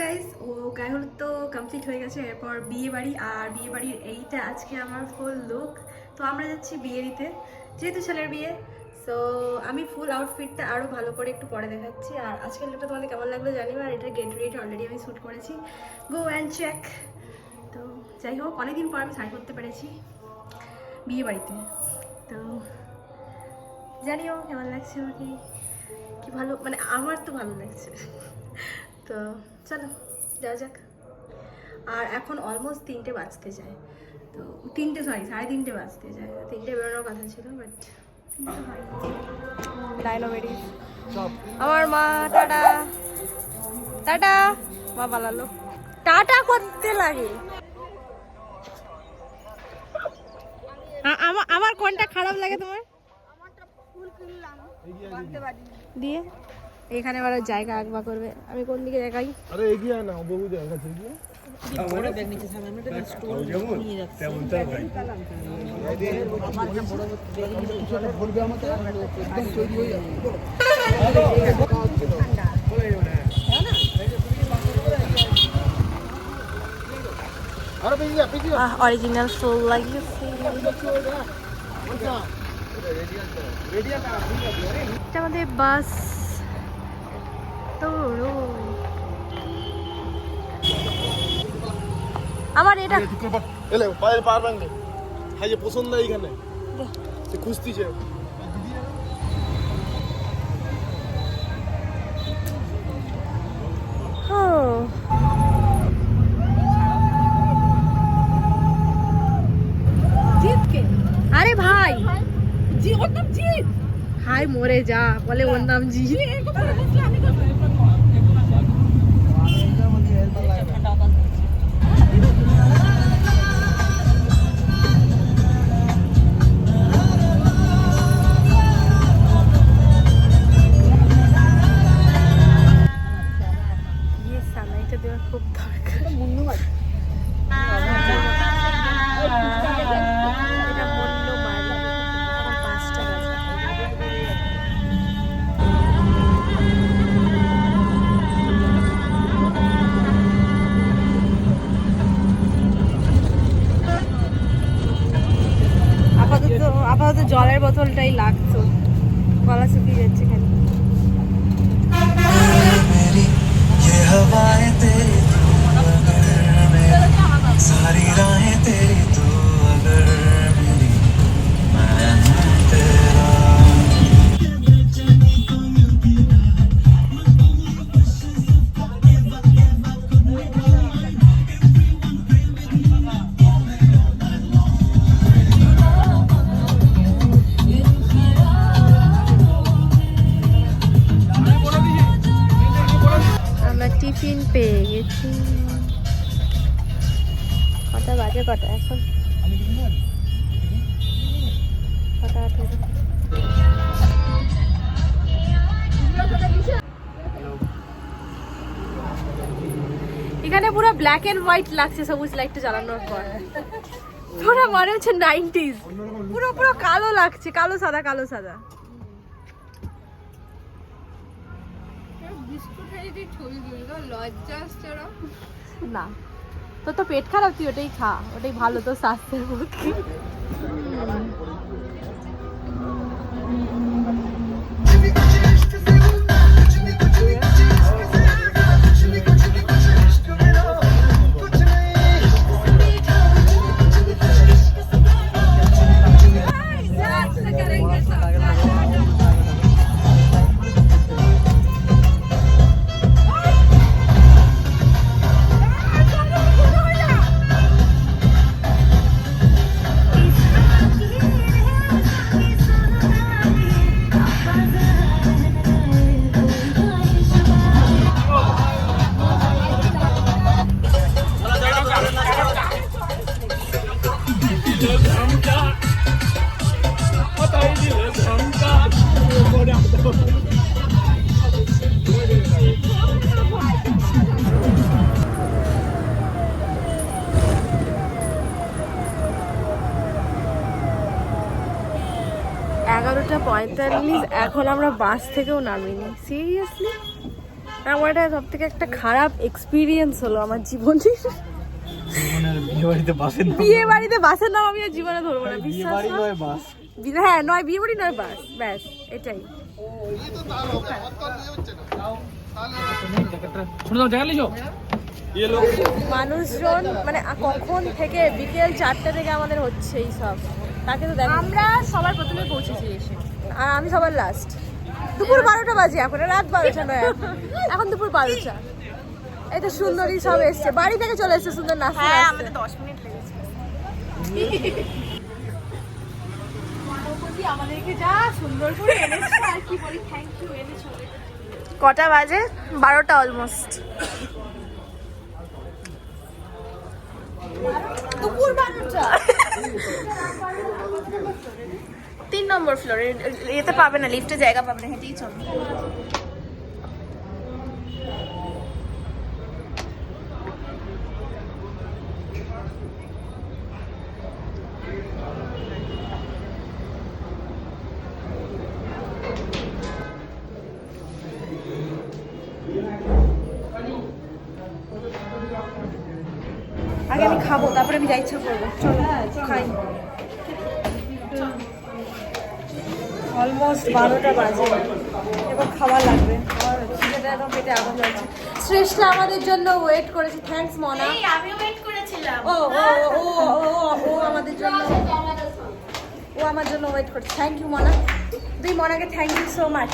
Guys ও গায়ে হলুদ তো কমপ্লিট হয়ে গেছে, এরপর বিয়ে বাড়ি আর বিয়ে বাড়ির এইটা আজকে আমার ফুল লুক তো আমরা যাচ্ছি বিয়ে দিতে যেহেতু ছেলের বিয়ে সো আমি ফুল আউটফিটটা আরও ভালো করে একটু পরে দেখাচ্ছি। আর আজকের লুকটা তোমাদের কেমন লাগল জানি আর এটা গেট রেট অলরেডি আমি শ্যুট করেছি। গো অ্যান্ড চেক তো যাই হোক, অনেকদিন পর আমি শাড়ি করতে পেরেছি বিয়ে বাড়িতে তো জানিও কেমন লাগছে আমাকে? কি ভালো মানে আমার তো ভালো লাগছে। তো চলো যাওয়া যাক। আর এখন অলমোস্ট তিনটে বাজতে যায়। তো তিনটে সরি সাড়ে তিনটে বাজতে যায়। তিনটে বেরোনোর কথা ছিল বাট আমার মা টাটা। টাটা। মা পালালো। টাটা করতে লাগে। আ- আমার কোনটা খারাপ লাগে তোমার? দিয়ে? এখানে আবার জায়গা আগবা করবে। আমি কোন দিকে দেখাই? আরে এগিয়ে না বহু জায়গা আছে এগিয়ে অরিজিনাল ফুল লাগিয়েছে। আমাদের বাস তোরো আমার এটা এলে পায়ের হ্যাঁ যে পছন্দ এইখানে। খুঁজতিছে আরে ভাই। জি ওর নাম জিৎ। হাই মরে যা। বলে ওর নাম জিৎ। জলের বোতলটাই বাজে কটা? এখন? কটা আঠেরো এখানে পুরো ব্ল্যাক এন্ড হোয়াইট লাগছে সবুজ লাইটটা জ্বালানোর পর। পুরো মনে হচ্ছে নাইনটিজ পুরো পুরো কালো লাগছে কালো সাদা কালো সাদা। না। তোর তো পেট খারাপ তুই ওটাই খা ওটাই ভালো তোর স্বাস্থ্যের পক্ষে। এগারোটা পঁয়তাল্লিশ এখন আমরা বাস থেকেও নামিনি। সিরিয়াসলি আমার এটা সব থেকে একটা খারাপ এক্সপিরিয়েন্স হলো আমার জীবনে জীবনের বিয়ে বাড়িতে বাসের নাম আমি আর জীবনে ধরবো না বিয়ে বিশ্বাস নয় বাস। বি- হ্যাঁ নয় বিয়ে বাড়ি নয় বাস ব্যাস এটাই। মানুষজন মানে কখন থেকে বিকেল চারটে থেকে আমাদের হচ্ছে এই সব। তাকে তো দেখ আমরা সবার প্রথমে পৌঁছেছি এসে। আর আমি সবার লাস্ট দুপুর বারোটা বাজে এখন রাত বারোটা নয়। এখন। এখন দুপুর বারোটা। এই তো সুন্দরী সব এসছে। বাড়ি থেকে চলে এসছে সুন্দর নাচতে হ্যাঁ আমাদের দশ মিনিট লেগেছে। আমাদেরকে যা সুন্দর করে এনেছো আর কি বলি থ্যাংক ইউ এনেছো। কটা বাজে? বারোটা অলমোস্ট তিন নম্বর ফ্লোরে এতে পাবে না লিফটে জায়গা পাবে না, হেঁটেই চলবে। আগে আমি খাব, তারপরে আমি যা ইচ্ছা করব। চলো, খাই। অলমোস্ট বারোটা বাজে। এবার খাবার লাগবে। আমার খিদেটা একদম পেটে আগুন শ্রেষ্ঠা আমাদের জন্য ওয়েট করেছে। থ্যাঙ্কস মনা। আমিও ওয়েট করেছিলাম। ও ও ও ও ও ও আমাদের জন্য। ও আমার জন্য ওয়েট করছে। থ্যাংক ইউ মনা। তুই মনাকে থ্যাংক ইউ সো মাচ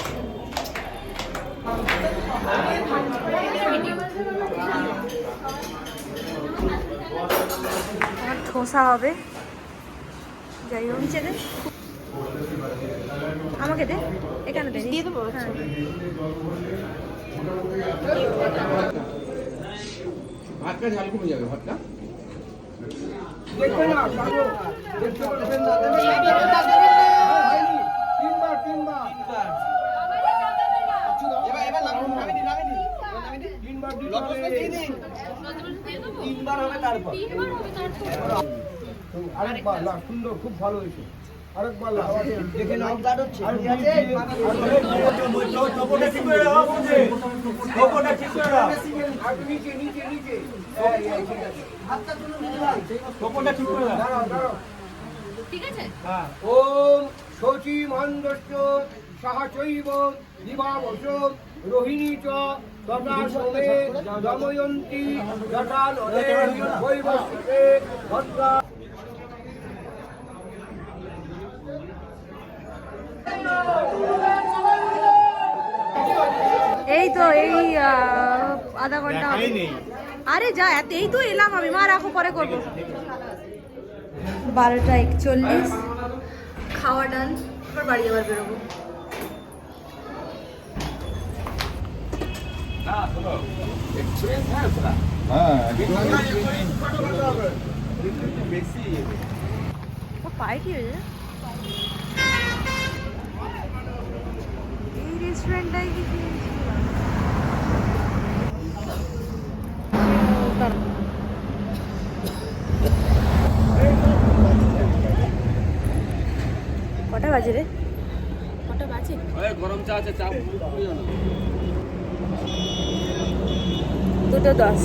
আমার ধোসা হবে। যাই হোক। আমাকে দে এখানে দে দিয়ে দেবো হ্যাঁ। ভাতটা ঝাল কমে যাবে ভাতটা। আরেকবার না সুন্দর খুব ভালো হয়েছে। আরেকবার ওম শচী মহেন্দ্রশ্চ সাহচৈব দিবাবশ রোহিণী চ তথা দময়ন্তী যথা নদে ভদ্রা এই তো এই আধা ঘণ্টা। আরে যা এত এই তো এলাম আমি মা রাখো পরে করব। বারোটা একচল্লিশ। খাওয়া ডান এবার বাড়ি আবার বেরোবো। ও পায়ে কি হয়েছে এই রেস্টুরেন্টটাই কটা বাজে রে? কটা বাজে? গরম চা আছে চা দুটো দশ।